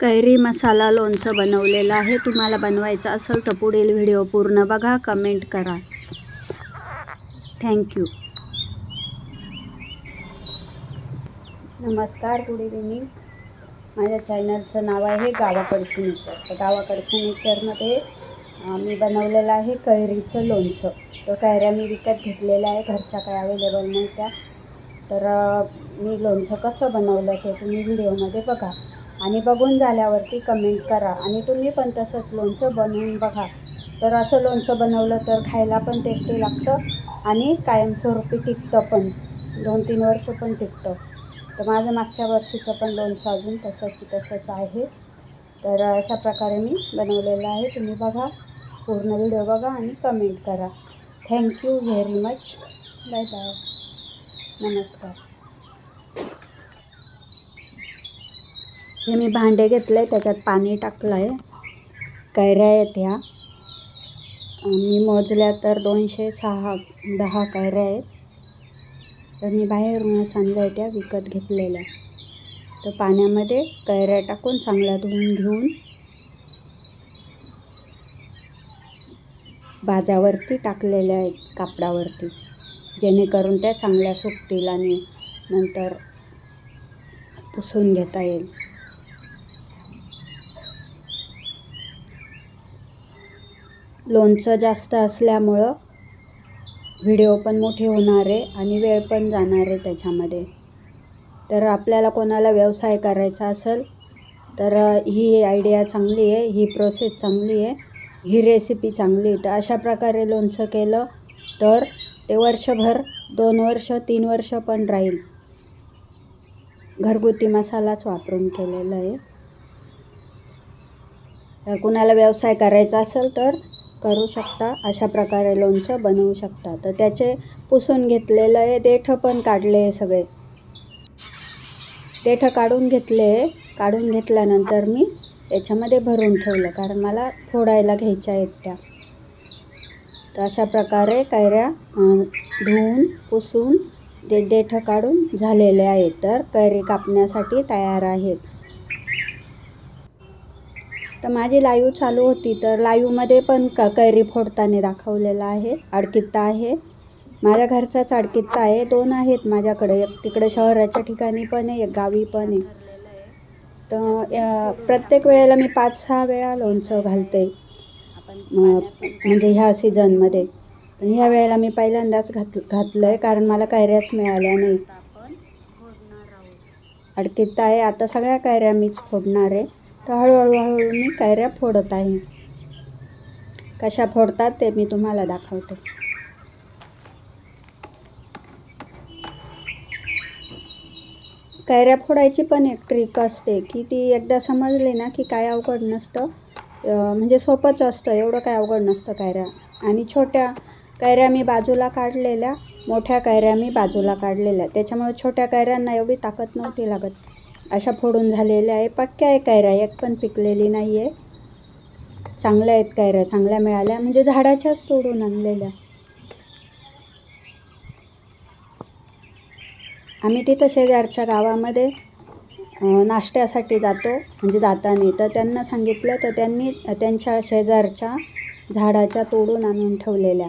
कैरी मसाला लोणचं बनवलेलं आहे. तुम्हाला बनवायचं असेल तर पुढील व्हिडिओ पूर्ण बघा. कमेंट करा. थँक्यू नमस्कार गुड इव्हिनिंग माझ्या चॅनलचं नाव आहे गावाकडचं नेचर. तर गावाकडच्या नेचरमध्ये मी बनवलेलं आहे कैरीचं लोणचं. तर कैऱ्या मी विकत घेतलेल्या आहे. घरच्या काय अवेलेबल नाही त्या तर मी लोणचं कसं बनवलं ते तुम्ही व्हिडिओमध्ये बघा. आणि बघून झाल्यावरती कमेंट करा. आणि तुम्ही पण तसंच लोणचं बनवून बघा. तर असं लोणचं बनवलं तर खायला पण टेस्टी लागतं आणि कायमस्वरूपी टिकतं पण. दोन तीन वर्ष पण टिकतं. तर माझं मागच्या वर्षीचं पण लोणचं अजून तसंच तसंच आहे. तर अशा प्रकारे मी बनवलेलं आहे. तुम्ही बघा. पूर्ण व्हिडिओ बघा आणि कमेंट करा. Thank you very much bye bye नमस्कार. हे मी भांडे घेतलं आहे त्याच्यात पाणी टाकलं आहे कैऱ्या आहेत ह्या मी मोजल्या तर दोनशे सहा दहा कैऱ्या आहेत. तर मी बाहेरूनच आणल्या आहेत त्या विकत घेतलेल्या. तर पाण्यामध्ये कैऱ्या टाकून चांगल्या धुवून घेऊन बाजावरती टाकलेल्या आहेत कापडावरती जेणेकरून त्या चांगल्या सुकतील आणि नंतर पुसून घेता येईल. लोणचं जास्त असल्यामुळं व्हिडिओ पण मोठे होणार आहे आणि वेळ पण जाणार आहे त्याच्यामध्ये. तर आपल्याला कोणाला व्यवसाय करायचा असेल तर ही आयडिया चांगली आहे ही प्रोसेस चांगली आहे ही रेसिपी चांगली आहे. तर अशा प्रकारे लोणचं केलं तर ते वर्षभर दोन वर्ष तीन वर्ष पण राहील. घरगुती मसालाच वापरून केलेलं आहे. कुणाला व्यवसाय करायचा असेल तर करू शकता अशा प्रकारे लोणचं बनवू शकता. तर त्याचे पुसून घेतलेलं आहे देठं पण काढले आहे सगळे. देठं काढून घेतले काढून घेतल्यानंतर मी याच्यामध्ये भरून ठेवलं कारण मला फोडायला घ्यायच्या आहेत त्या. तर अशा प्रकारे कैऱ्या धुवून पुसून ते देठं काढून झालेले आहेत. तर कैरी कापण्यासाठी तयार आहेत. तर माझी लाईव्ह चालू होती तर लाईव्हमध्ये पण क कैरी फोडताना दाखवलेला आहे अडकित्ता आहे. माझ्या घरचाच अडकित्ता आहे. दोन आहेत माझ्याकडे. एक तिकडे शहराच्या ठिकाणी पण आहे एक गावी पण आहे. तर प्रत्येक वेळेला मी पाच सहा वेळा लोणचं घालते म्हणजे ह्या सीझनमध्ये. पण ह्या वेळेला मी पहिल्यांदाच घात घातलं आहे कारण मला कैऱ्याच मिळाल्या नाही. अडकित्ता आहे. आता सगळ्या कैऱ्या मीच फोडणार आहे. तर हळूहळू हळूहळू मी कैऱ्या फोडत आहे. कशा फोडतात ते मी तुम्हाला दाखवते. कैऱ्या फोडायची पण एक ट्रिक असते की ती एकदा समजली ना की काय अवघड नसतं. म्हणजे सोपंच असतं एवढं काय अवघड नसतं कैऱ्या. आणि छोट्या कैऱ्या मी बाजूला काढलेल्या मोठ्या कैऱ्या मी बाजूला काढलेल्या. त्याच्यामुळे छोट्या कैऱ्यांना एवढी ताकद नव्हती लागत. अशा फोडून झालेल्या आहे. पक्क्या आहे कायरा एक पण पिकलेली नाही आहे चांगल्या आहेत कायऱ्या चांगल्या मिळाल्या. म्हणजे झाडाच्याच तोडून आणलेल्या. आम्ही तिथं शेजारच्या गावामध्ये नाश्त्यासाठी जातो म्हणजे जाताना. तर त्यांना सांगितलं तर त्यांनी त्यांच्या शेजारच्या झाडाच्या तोडून आणून ठेवलेल्या.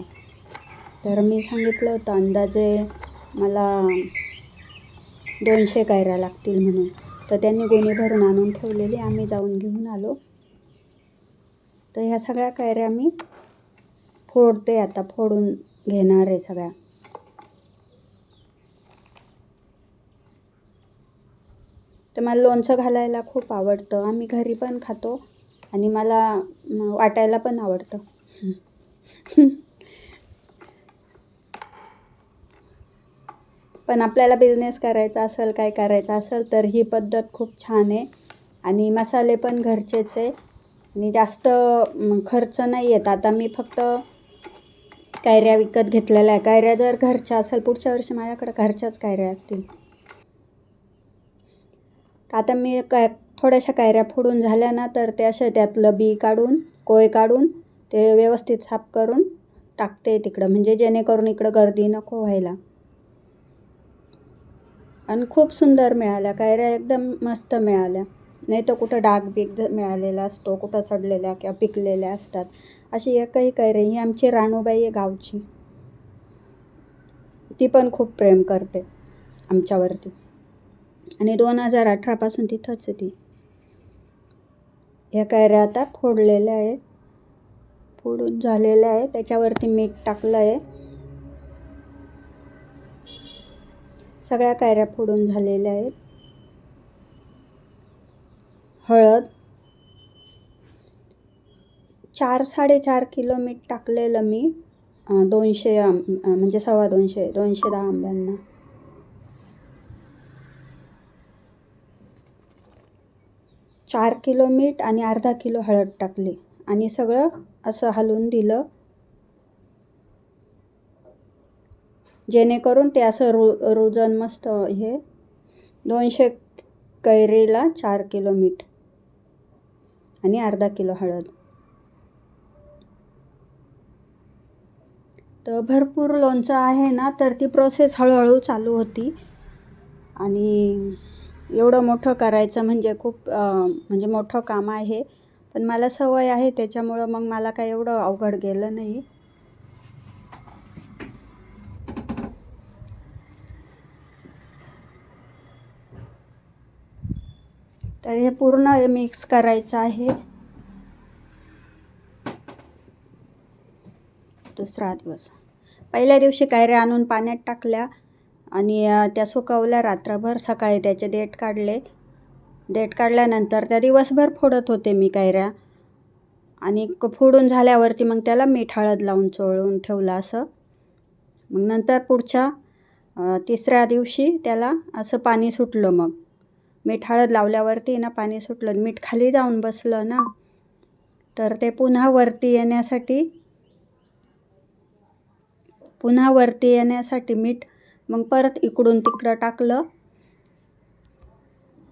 तर मी सांगितलं होतं अंदाजे मला दोनशे कायऱ्या लागतील म्हणून. तर त्यांनी गोणी भरून आणून ठेवलेली आम्ही जाऊन घेऊन आलो. तर ह्या सगळ्या कैऱ्या मी फोडते आता फोडून घेणार आहे सगळ्या. तर मला लोणचं घालायला खूप आवडतं आम्ही घरी पण खातो आणि मला वाटायला पण आवडतं. पण आपल्याला बिझनेस करायचा असेल काय करायचं असेल तर ही पद्धत खूप छान आहे. आणि मसाले पण घरचेच आहे. आणि जास्त खर्च नाही येत. आता मी फक्त कायऱ्या विकत घेतलेल्या आहे कायऱ्या जर घरच्या असेल पुढच्या वर्षी माझ्याकडे घरच्याच कायऱ्या असतील. आता मी काय थोड्याशा कायऱ्या फोडून झाल्या ना तर ते असे त्यातलं बी काढून कोय काढून ते व्यवस्थित साफ करून टाकते तिकडं. म्हणजे जेणेकरून इकडं गर्दी नको व्हायला. आणि खूप सुंदर मिळाल्या कैऱ्या एकदम मस्त मिळाल्या. नाही तर कुठं डाग बीग ज- मिळालेला असतो कुठं चढलेल्या किंवा पिकलेल्या असतात. अशी एकही कैरी ही आमची राणूबाई आहे गावची. ती पण खूप प्रेम करते आमच्यावरती. आणि दोन हजार अठरापासून तिथंच ती. ह्या कैऱ्या आता फोडलेल्या आहे फोडून झालेल्या आहे त्याच्यावरती मीठ टाकलं आहे. सगळ्या कायऱ्या फोडून झालेल्या आहेत. हळद चार साडेचार किलो मीठ टाकलेलं मी दोनशे आं- म्हणजे सव्वा दोनशे दोनशे दहा आंब्यांना. चार किलो मीठ आणि अर्धा किलो हळद टाकली आणि सगळं असं हलवून दिलं. जेणेकरून ते असं रु रुजन मस्त हे दोनशे कैरीला चार किलो मीठ आणि अर्धा किलो हळद. तर भरपूर लोणचं आहे ना तर ती प्रोसेस हळूहळू चालू होती. आणि एवढं मोठं करायचं म्हणजे खूप म्हणजे मोठं काम आहे. पण मला सवय आहे त्याच्यामुळं मग मला काय एवढं अवघड गेलं नाही. तर हे पूर्ण मिक्स करायचं आहे. दुसरा दिवस. पहिल्या दिवशी कैऱ्या आणून पाण्यात टाकल्या आणि त्या सुकवल्या. रात्रभर सकाळी त्याचे देठ काढले. देठ काढल्यानंतर त्या दिवसभर फोडत होते मी कैऱ्या. आणि क- फोडून झाल्यावरती मग त्याला मीठ हळद लावून चोळून ठेवलं असं. मग नंतर पुढच्या तिसऱ्या दिवशी त्याला असं पाणी सुटलं मग. मीठ हळद लावल्यावरती ना पाणी सुटलं मीठ खाली जाऊन बसलं ना तर ते पुन्हा वरती येण्यासाठी पुन्हा वरती येण्यासाठी मीठ मग परत इकडून तिकडं टाकलं.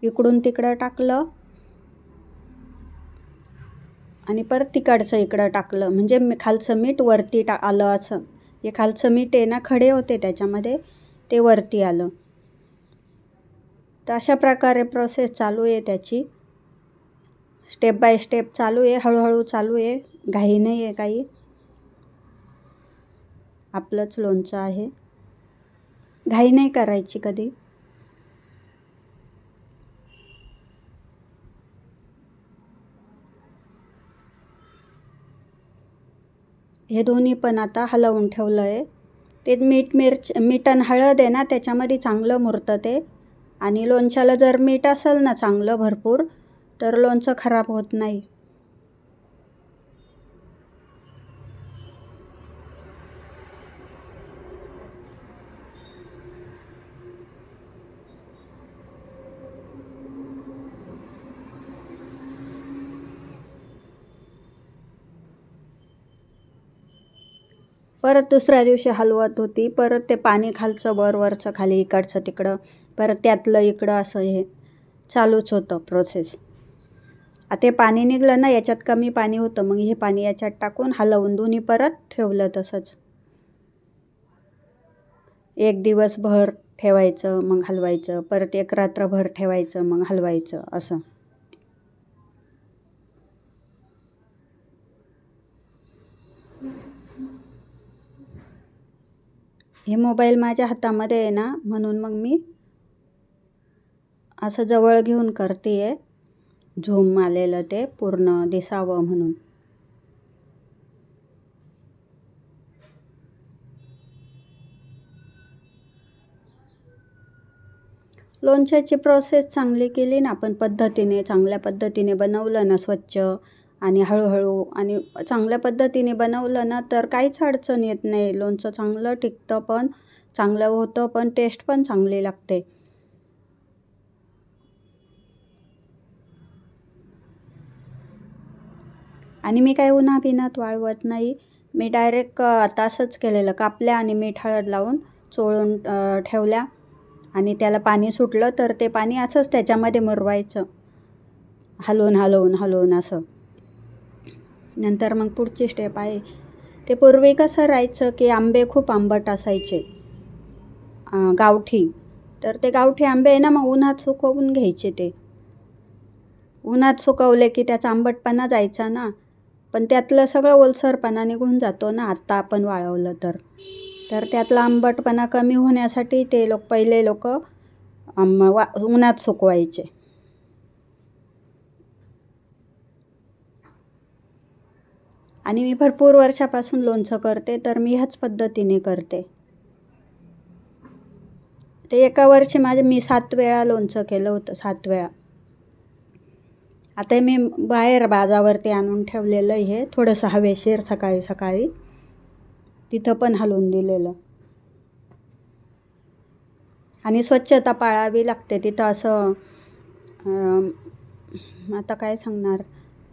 इकडून तिकडं टाकलं. आणि परत तिकडचं इकडं टाकलं. म्हणजे मी- खालचं मीठ वरती टा आलं असं. हे खालचं मीठ आहे ना खडे होते त्याच्यामध्ये ते वरती आलं. तर अशा प्रकारे प्रोसेस चालू आहे त्याची. स्टेप बाय स्टेप चालू आहे हळूहळू चालू आहे. घाई नाही आहे काही. आपलंच लोणचं आहे. घाई नाही करायची कधी. हे दोन्ही पण आता हलवून ठेवलं आहे ते मीठ मिरच मीठ आणि हळद आहे ना त्याच्यामध्ये चांगलं मुरतं ते. आणि लोणच्याला जर मीठ असेल ना चांगलं भरपूर तर लोणचं खराब होत नाही. परत दुसऱ्या दिवशी हलवत होती. परत ते पाणी खालचं वर वरचं खाली इकडचं तिकडं. परत त्यातलं इकडं असं हे चालूच होतं प्रोसेस आता ते पाणी निघलं ना याच्यात कमी पाणी होतं. मग हे पाणी याच्यात टाकून हलवून दोन्ही परत ठेवलं तसंच. एक दिवसभर ठेवायचं मग हलवायचं. परत एक रात्रभर ठेवायचं मग हलवायचं असं. हे मोबाईल माझ्या हातामध्ये आहे ना म्हणून मग मी असं जवळ घेऊन करते आहे झूम आलेलं ते पूर्ण दिसावं म्हणून. लोणच्याची प्रोसेस चांगली केली ना आपण पद्धतीने चांगल्या पद्धतीने बनवलं ना स्वच्छ आणि हळूहळू आणि चांगल्या पद्धतीने बनवलं ना तर काहीच अडचण येत नाही. लोणचं चांगलं टिकतं पण चांगलं होतं पण टेस्ट पण चांगली लागते. आणि मी काही उन्हाबिनात वाळवत नाही. मी डायरेक्ट तासच केलेलं. कापल्या आणि मीठ हळद लावून चोळून ठेवल्या. आणि त्याला पाणी सुटलं तर ते पाणी असंच त्याच्यामध्ये मुरवायचं. हलवून हलवून हलवून असं. नंतर मग पुढची स्टेप आहे. ते पूर्वी कसं राहायचं की आंबे खूप आंबट असायचे. गावठी. तर ते गावठी आंबे आहे ना मग उन्हात सुकवून घ्यायचे ते. उन्हात सुकवले की त्याचा आंबटपणा जायचा ना. पण त्यातलं सगळं ओलसरपणा निघून जातो ना आत्ता आपण वाळवलं तर. तर त्यातला आंबटपणा कमी होण्यासाठी ते लोक पहिले लोक वा उन्हात सुकवायचे. आणि मी भरपूर वर्षापासून लोणचं करते तर मी ह्याच पद्धतीने करते. ते एका वर्षी माझे मी सात वेळा लोणचं केलं होतं सात वेळा. आता मी बाहेर बाजावरती आणून ठेवलेलं हे थोडंसं हवेशीर सकाळी सकाळी. तिथं पण हलवून दिलेलं. आणि स्वच्छता पाळावी लागते तिथं असं आता काय सांगणार?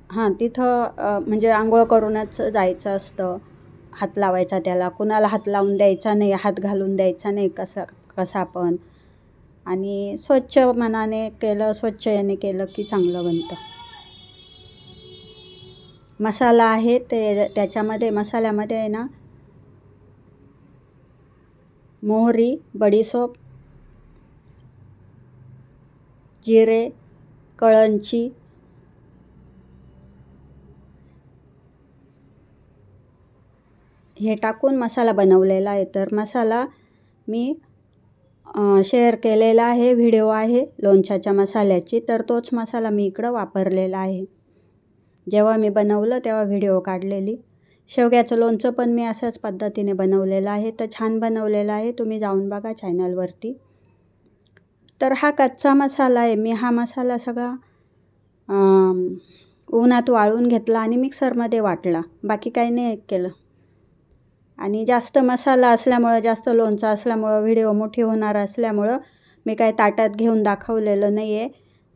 हां तिथं म्हणजे आंघोळ करूनच जायचं असतं. हात लावायचा त्याला. कुणाला हात लावून द्यायचा नाही हात घालून द्यायचा नाही कसा कसा पण. आणि स्वच्छ मनाने केलं स्वच्छ याने केलं की चांगलं बनतं. मसाला आहे ते त्याच्यामध्ये मसाल्यामध्ये आहे ना मोहरी बडीसोप जिरे कळंची हे टाकून मसाला बनवलेला आहे. तर मसाला मी शेअर केलेला आहे. व्हिडिओ आहे लोणच्याच्या मसाल्याची. तर तोच मसाला मी इकडं वापरलेला आहे. जेव्हा मी बनवलं तेव्हा व्हिडिओ काढलेली. शेवग्याचं लोणचं पण मी अशाच पद्धतीने बनवलेलं आहे. तर छान बनवलेलं आहे. तुम्ही जाऊन बघा चॅनलवरती तर हा कच्चा मसाला आहे. मी हा मसाला सगळा उन्हात वाळून घेतला आणि मिक्सरमध्ये वाटला. बाकी काही नाही केलं. आणि जास्त मसाला असल्यामुळं जास्त लोणचं असल्यामुळं व्हिडिओ मोठी होणार असल्यामुळं मी काय ताटात घेऊन दाखवलेलं नाही आहे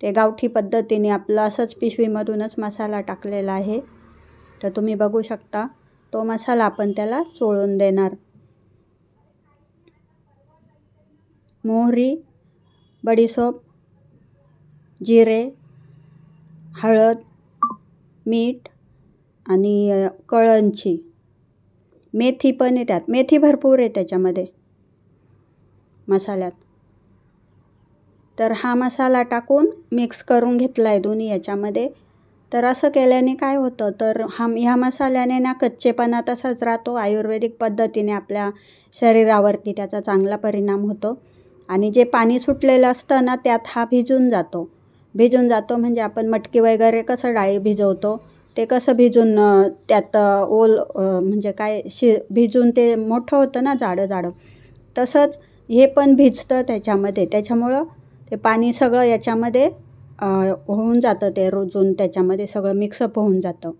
ते गावठी पद्धतीने आपलं असंच पिशवीमधूनच मसाला टाकलेला आहे. तर तुम्ही बघू शकता तो मसाला आपण त्याला चोळून देणार. मोहरी बडीसोप जिरे हळद मीठ आणि कळंची. मेथी पण आहे त्यात मेथी भरपूर आहे त्याच्यामध्ये. मसाल्यात. तर हा मसाला टाकून मिक्स करून घेतला आहे दोन्ही याच्यामध्ये. तर असं केल्याने काय होतं? तर हा ह्या मसाल्याने ना कच्चेपणा तसाच राहतो. आयुर्वेदिक पद्धतीने आपल्या शरीरावरती त्याचा चांगला परिणाम होतो. आणि जे पाणी सुटलेलं असतं ना त्यात हा भिजून जातो. भिजून जातो म्हणजे आपण मटकी वगैरे कसं डाळी भिजवतो? ते कसं भिजून त्यात ओल म्हणजे काय शि भिजून ते मोठं होतं ना जाडं जाडं तसंच हे पण भिजतं त्याच्यामध्ये. त्याच्यामुळं ते पाणी सगळं याच्यामध्ये होऊन जातं ते रुजून त्याच्यामध्ये सगळं मिक्सअप होऊन जातं.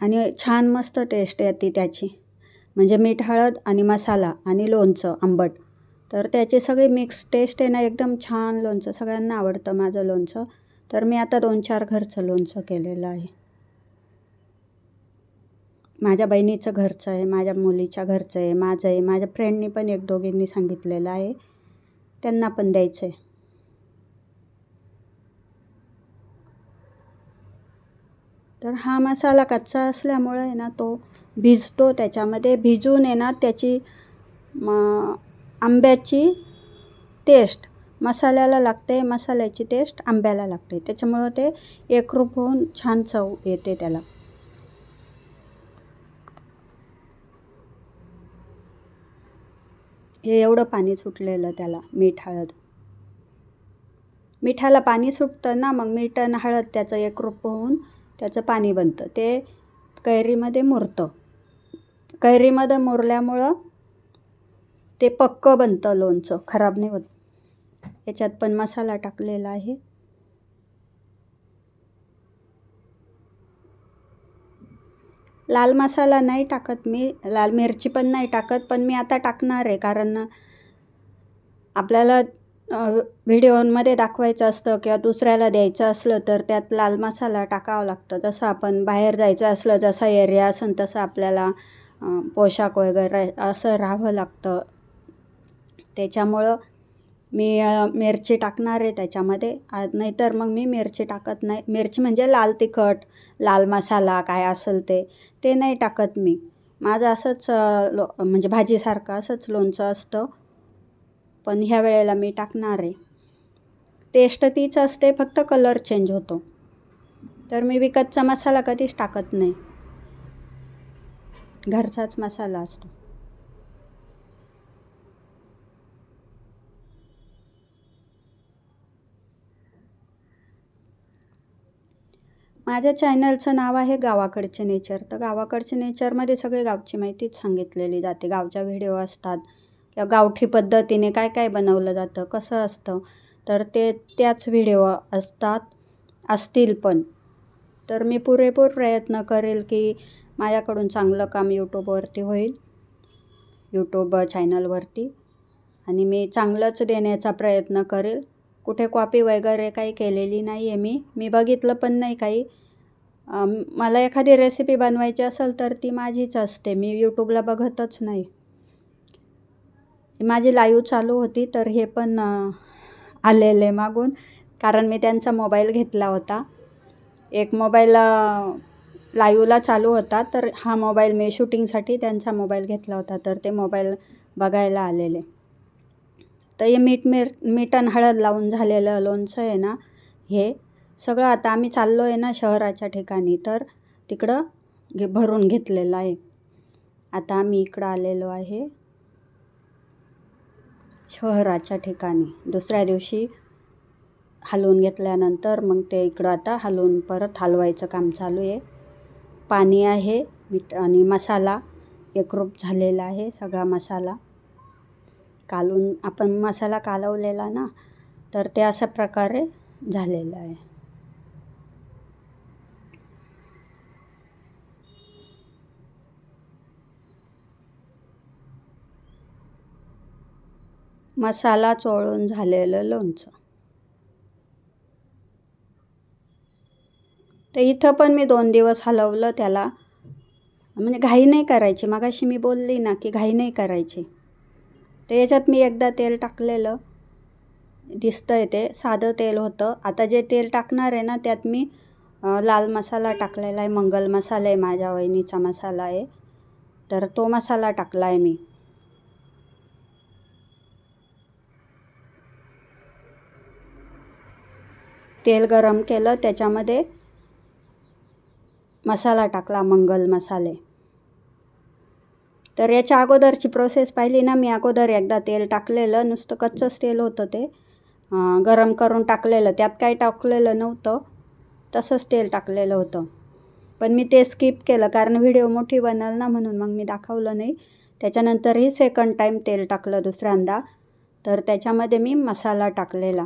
आणि छान मस्त टेस्ट येते त्याची. म्हणजे मीठ हळद आणि मसाला आणि लोणचं आंबट. तर त्याची सगळी मिक्स टेस्ट आहे ना एकदम छान लोणचं. सगळ्यांना आवडतं माझं लोणचं. तर मी आता दोन चार घरचं लोणचं केलेलं आहे. माझ्या बहिणीचं घरचं आहे माझ्या मुलीच्या घरचं आहे माझं आहे माझ्या फ्रेंडनी पण एक दोघींनी सांगितलेलं आहे. त्यांना पण द्यायचं आहे तर हा मसाला कच्चा असल्यामुळं आहे ना तो भिजतो त्याच्यामध्ये. भिजून आहे ना त्याची म आंब्याची टेस्ट मसाल्याला लागते मसाल्याची टेस्ट आंब्याला लागते. त्याच्यामुळं ते एकरूप होऊन छान चव येते त्याला. हे एवढं पाणी सुटलेलं त्याला मीठ हळद. मिठाला पाणी सुटतं ना मग मीठ आणि हळद त्याचं एकरूप होऊन त्याचं पाणी बनतं. ते कैरीमध्ये मुरतं. कैरीमध्ये मुरल्यामुळं ते पक्कं बनतं लोणचं खराब नाही होत. याच्यात पण मसाला टाकलेला आहे. लाल मसाला नाही टाकत मी. लाल मिरची पण नाही टाकत पण मी आता टाकणार आहे. कारण आपल्याला व्हिडिओमध्ये दाखवायचं असतं किंवा दुसऱ्याला द्यायचं असलं तर त्यात लाल मसाला टाकावं लागतं. जसं आपण बाहेर जायचं असलं जसा एरिया असेल तसं आपल्याला पोशाख वगैरे असं राहावं लागतं. त्याच्यामुळं मी मिरची टाकणार आहे त्याच्यामध्ये. नाहीतर मग मी मिरची टाकत नाही. मिरची म्हणजे लाल तिखट लाल मसाला काय असेल ते ते नाही टाकत मी. माझं असंच लो म्हणजे भाजीसारखं असंच लोणचं असतं. पण ह्या वेळेला मी टाकणार आहे. टेस्ट तीच असते फक्त कलर चेंज होतो. तर मी विकतचा मसाला कधीच टाकत नाही. घरचाच मसाला असतो. माझ्या चॅनलचं नाव आहे गावाकडचे नेचर. तर गावाकडचे नेचरमध्ये सगळे गावची माहितीच सांगितलेली जाते. गावच्या व्हिडिओ असतात किंवा गावठी पद्धतीने काय काय बनवलं जातं कसं असतं तर ते त्याच व्हिडिओ असतात असतील पण. तर मी पुरेपूर प्रयत्न करेल की माझ्याकडून चांगलं काम यूट्यूबवरती होईल यूट्यूब चॅनलवरती. आणि मी चांगलंच देण्याचा प्रयत्न करेल. कुठे कॉपी वगैरे काही केलेली नाही आहे मी. मी बघितलं पण नाही काही. मला एखादी रेसिपी बनवायची असेल तर ती माझीच असते. मी यूट्यूबला बघतच नाही. माझी लाईव्ह चालू होती तर हे पण आलेले मागून. कारण मी त्यांचा मोबाईल घेतला होता. एक मोबाईल लाईव्हला चालू होता तर हा मोबाईल मी शूटिंगसाठी त्यांचा मोबाईल घेतला होता तर ते मोबाईल बघायला आलेले. तर हे मीठ मिर मीठ आणि हळद लावून झालेलं लोणचं आहे ना हे सगळं आता आम्ही चाललो आहे ना शहराच्या ठिकाणी तर तिकडं घे भरून घेतलेलं आहे. आता आम्ही इकडं आलेलो आहे शहराच्या ठिकाणी. दुसऱ्या दिवशी हलवून घेतल्यानंतर मग ते इकडं आता हलवून परत हलवायचं काम चालू आहे. पाणी आहे मीठ आणि मसाला एकरूप झालेला आहे सगळा मसाला. कालून आपण मसाला कालवलेला ना तर ते अशा प्रकारे झालेलं आहे. मसाला चोळून झालेलं लोणचं. तर इथं पण मी दोन दिवस हलवलं त्याला. म्हणजे घाई नाही करायची. मगाशी मी बोलली ना की घाई नाही करायची. तर याच्यात मी एकदा तेल टाकलेलं. दिसतं आहे ते. साधं तेल होतं. आता जे तेल टाकणार आहे ना त्यात मी लाल मसाला टाकलेला आहे. मंगल मसाला आहे माझ्या वहिनीचा मसाला आहे. तर तो मसाला टाकला आहे मी. तेल गरम केलं त्याच्यामध्ये मसाला टाकला मंगल मसाले. तर याच्या अगोदरची प्रोसेस पाहिली ना मी अगोदर एकदा तेल टाकलेलं नुसतं कच्चंच तेल होतं ते. गरम करून टाकलेलं त्यात काही टाकलेलं नव्हतं तसंच तेल टाकलेलं होतं. पण मी ते स्किप केलं कारण व्हिडिओ मोठी बनल ना म्हणून मग मी दाखवलं नाही. त्याच्यानंतरही सेकंड टाईम तेल टाकलं दुसऱ्यांदा. तर त्याच्यामध्ये मी मसाला टाकलेला.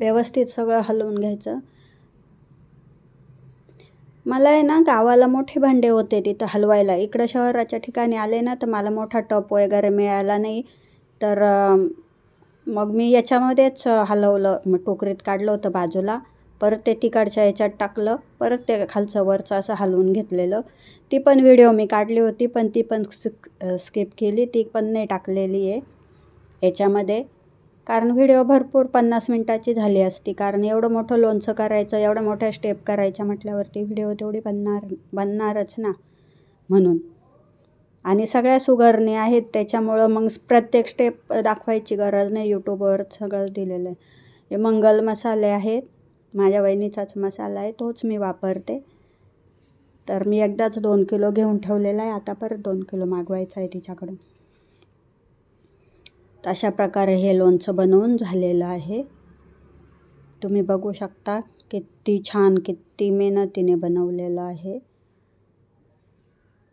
व्यवस्थित सगळं हलवून घ्यायचं. मला आहे ना गावाला मोठे भांडे होते तिथं हलवायला. इकडं शहराच्या ठिकाणी आले ना तर मला मोठा टप वगैरे मिळाला नाही. तर मग मी याच्यामध्येच हलवलं. मग टोकरीत काढलं होतं बाजूला. परत ते तिकडच्या याच्यात टाकलं. परत ते खालचं वरचं असं हलवून घेतलेलं. ती पण व्हिडिओ मी काढली होती पण ती पण स्किप केली. ती पण नाही टाकलेली आहे. याच्यामध्ये कारण व्हिडिओ भरपूर पन्नास मिनटाची झाली असती. कारण एवढं मोठं लोणचं करायचं एवढ्या मोठ्या स्टेप करायच्या म्हटल्यावरती व्हिडिओ तेवढी बनणार बनणारच ना म्हणून. आणि सगळ्या सुगरणी आहेत त्याच्यामुळं मग प्रत्येक स्टेप दाखवायची गरज नाही यूट्यूबवर सगळं दिलेलं आहे. हे मंगल मसाले आहेत माझ्या वहिनीचाच मसाला आहे तोच मी वापरते. तर मी एकदाच दोन किलो घेऊन ठेवलेला आहे आता परत दोन किलो मागवायचा आहे तिच्याकडून. तर अशा प्रकारे हे लोणचं बनवून झालेलं आहे. तुम्ही बघू शकता किती छान किती मेहनतीने बनवलेलं आहे.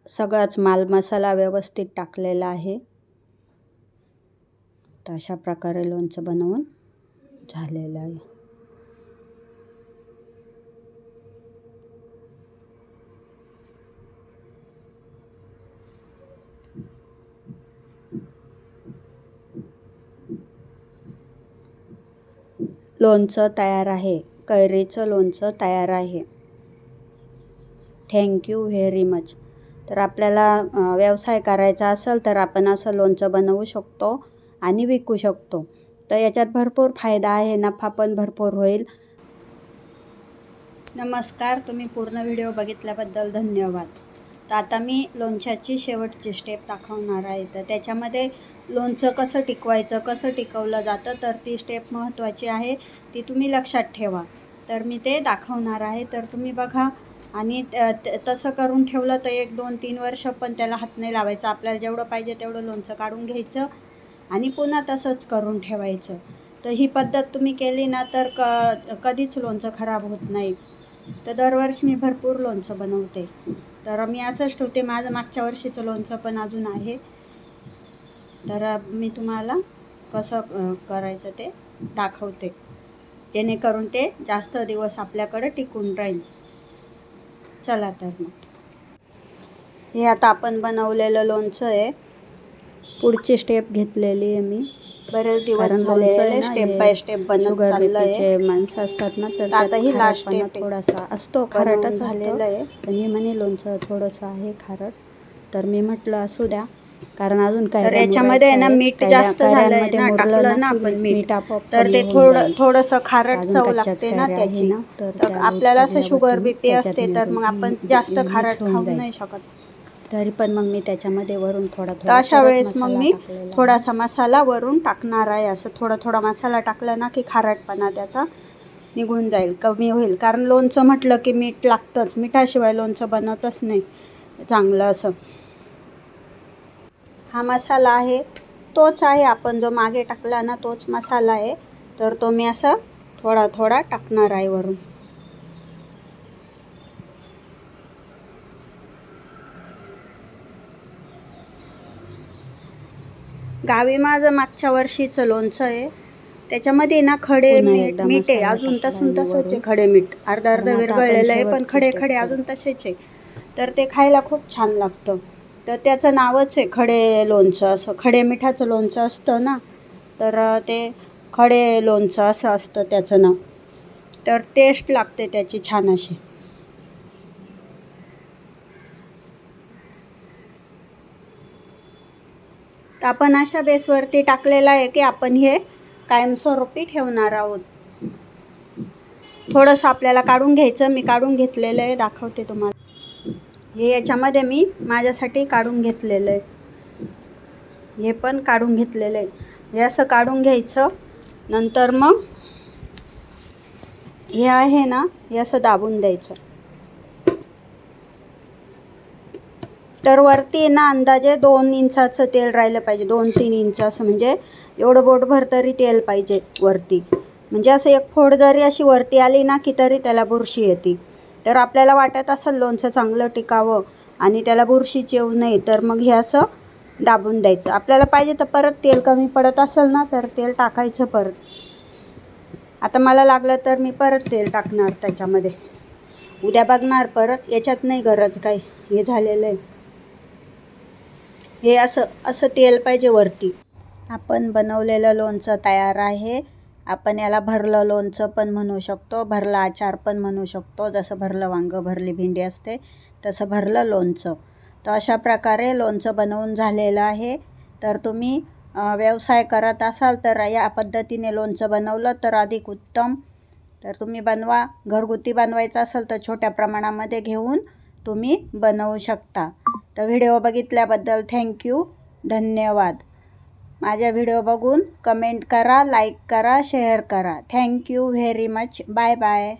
सगळाच माल मसाला व्यवस्थित टाकलेला आहे. तर अशा प्रकारे लोणचं बनवून झालेलं आहे. लोणचं तयार आहे. कैरीचं लोणचं तयार आहे. थँक्यू व्हेरी मच तर आपल्याला व्यवसाय करायचा असेल तर आपण असं लोणचं बनवू शकतो आणि विकू शकतो. तर याच्यात भरपूर फायदा आहे नफा पण भरपूर होईल. नमस्कार तुम्ही पूर्ण व्हिडिओ बघितल्याबद्दल धन्यवाद. तर आता मी लोणच्याची शेवटची स्टेप दाखवणार आहे. तर त्याच्यामध्ये लोणचं कसं टिकवायचं कसं टिकवलं जातं तर ती स्टेप महत्त्वाची आहे. ती तुम्ही लक्षात ठेवा. तर मी ते दाखवणार आहे. तर तुम्ही बघा. आणि त- तसं करून ठेवलं तर एक दोन तीन वर्ष पण त्याला हात नाही लावायचं. आपल्याला जेवढं पाहिजे तेवढं लोणचं काढून घ्यायचं आणि पुन्हा तसंच करून ठेवायचं. तर ही पद्धत तुम्ही केली ना तर क कधीच लोणचं खराब होत नाही. तर दरवर्षी मी भरपूर लोणचं बनवते. तर मी असंच ठेवते. माझं मागच्या वर्षीचं लोणचं पण अजून आहे. तर मी तुम्हाला कसं करायचं ते दाखवते. जेणेकरून ते जास्त दिवस आपल्याकडे टिकून राहील. चला तर मग. हे आता आपण बनवलेलं लोणचं आहे. पुढची स्टेप घेतलेली आहे मी. बरेच दिवस स्टेप बाय स्टेप बनत माणसं असतात ना तर आता ही step आहे. थोडासा असतो खारटच झालेलं आहे. पण हे म्हणे लोणचं थोडंसं आहे खारट. तर मी म्हटलं असू द्या. कारण अजून काय तर याच्यामध्ये आहे ना मीठ जास्त झालंय ना टाकलं ना आपण मीठ तर ते थोडं थोडंसं खारट चव लागते ना त्याची. ना, तर आपल्याला असं शुगर बीपी असते तर मग. आपण जास्त खारट खाऊ. नाही शकत. तरी पण मग मी त्याच्यामध्ये वरून थोडा तर थोडा अशा वेळेस मग मी. थोडासा मसाला वरून टाकणार आहे. असं थोडा थोडा मसाला टाकला ना की खारटपणा त्याचा निघून जाईल कमी होईल. कारण लोणचं म्हटलं की मीठ लागतंच. मिठाशिवाय लोणचं बनतच नाही चांगलं असं. हा मसाला आहे. तोच आहे. आपण जो मागे टाकला ना तोच मसाला आहे. तर तो मी असा थोडा थोडा टाकणार आहे वरून. गावी माझं मागच्या वर्षीचं लोणचं आहे. त्याच्यामध्ये ना खडे मीठ मीठ आहे. अजून तसून तसंच आहे. खडे मीठ. अर्धा अर्धा विरघळलेलं आहे पण खडे खडे. अजून तसेच आहे. तर ते खायला खूप छान लागतं. तर त्याचं नावच आहे खडे लोणचं असं. खडे मिठाचं लोणचं असतं ना तर ते खडे लोणचं असं असतं त्याचं नाव. तर टेस्ट लागते त्याची छान अशी. तर आपण अशा बेसवरती टाकलेलं आहे की आपण हे कायमस्वरूपी ठेवणार आहोत. थोडंसं आपल्याला काढून घ्यायचं मी काढून घेतलेलं आहे दाखवते तुम्हाला. हे याच्यामध्ये मी माझ्यासाठी काढून घेतलेलं आहे. हे पण काढून घेतलेलं आहे. हे असं काढून घ्यायचं. नंतर मग हे आहे ना हे असं दाबून द्यायचं. तर वरती ना अंदाजे दोन इंचाचं तेल राहिलं पाहिजे. दोन तीन इंच असं म्हणजे एवढं बोटभर तरी तेल पाहिजे वरती. म्हणजे असं एक फोड जरी अशी वरती आली ना की तरी त्याला बुरशी येते. तर आपल्याला वाटत असेल लोणचं चांगलं टिकावं आणि त्याला बुरशीच येऊ नये तर मग हे असं दाबून द्यायचं. आपल्याला पाहिजे तर परत तेल कमी पडत असेल ना तर तेल टाकायचं परत. आता मला लागलं तर मी परत तेल टाकणार त्याच्यामध्ये. उद्या बघणार परत याच्यात नाही गरज काय. हे झालेलं आहे. हे असं असं तेल पाहिजे वरती. आपण बनवलेलं लोणचं तयार आहे. आपण याला भरलं लोणचं पण म्हणू शकतो भरला आचार पण म्हणू शकतो. जसं भरलं वांगं भरली भेंडी असते तसं भरलं लोणचं. तर अशा प्रकारे लोणचं बनवून झालेलं आहे. तर तुम्ही व्यवसाय करत असाल तर या पद्धतीने लोणचं बनवलं तर अधिक उत्तम. तर तुम्ही बनवा. घरगुती बनवायचं असेल तर छोट्या प्रमाणामध्ये घेऊन तुम्ही बनवू शकता. तर व्हिडिओ बघितल्याबद्दल थँक्यू. धन्यवाद. माझ्या व्हिडिओ बघून कमेंट करा लाईक करा शेअर करा. Thank you very much. Bye bye.